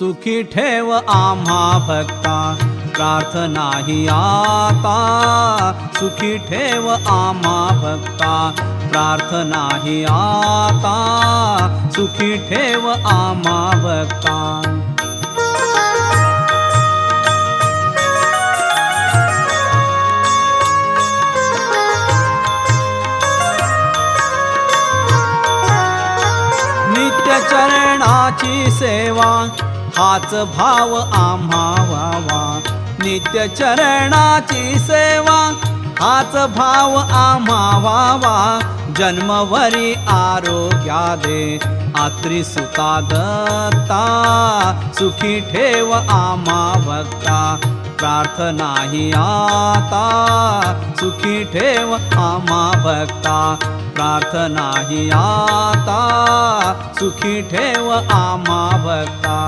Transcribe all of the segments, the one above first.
सुखी ठेव आम्हा भक्ता प्रार्थना आता. सुखी ठेव आम्हा भक्ता प्रार्थना आता. सुखी ठेव आम्हा भक्ता चरणाची सेवा हाच भाव आम्हा वावा नित्य चरणाची सेवा हाच भाव आम्हा वावा जन्मवरी आरोग्या दे आत्री सुता दत्ता सुखी ठेव आम्हा भक्ता प्रार्थना ही आता सुखी ठेव आम्हा भक्ता प्रार्थना ही आता सुखी ठेव आमा भक्ता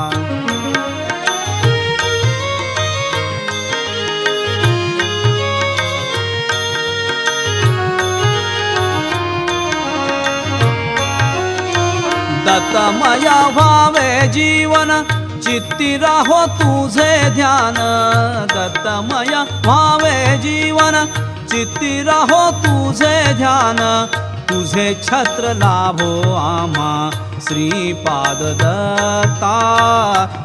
दत्तमय व्हावे जीवन चित्ती राहो तुझे ध्यान. दत्तमय व्हावे जीवन चित्ती राहो तुझे ध्यान. तुझे छत्र लाभो आम्हा श्रीपाद दत्ता।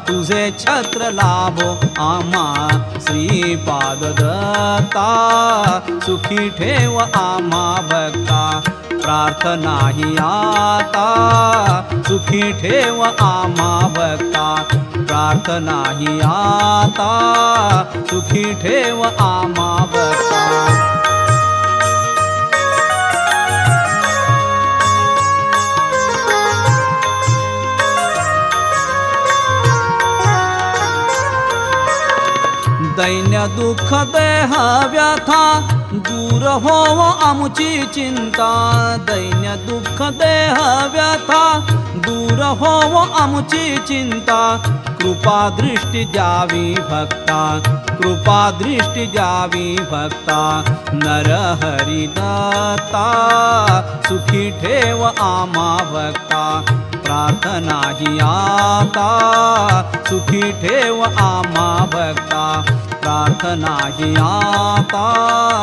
तुझे छत्र लाभो आम्हा श्रीपाद दत्ता। सुखी ठेव आम्हा भक्ता, प्रार्थना ही आता। सुखी ठेव आमा भक्ता, प्रार्थना ही आता। सुखी ठेव आमा भक्ता। दैन्य दुःख देह व्यथा दूर होव आमची चिंता. दैन्य दुःख देह व्यथा दूर होव आमची चिंता. कृपा दृष्टी द्यावी भक्ता कृपा दृष्टी द्यावी भक्ता. नर दत्ता सुखी ठेव आमा भक्ता. प्रार्थना ही आता सुखी ठेव आमा नाही आता.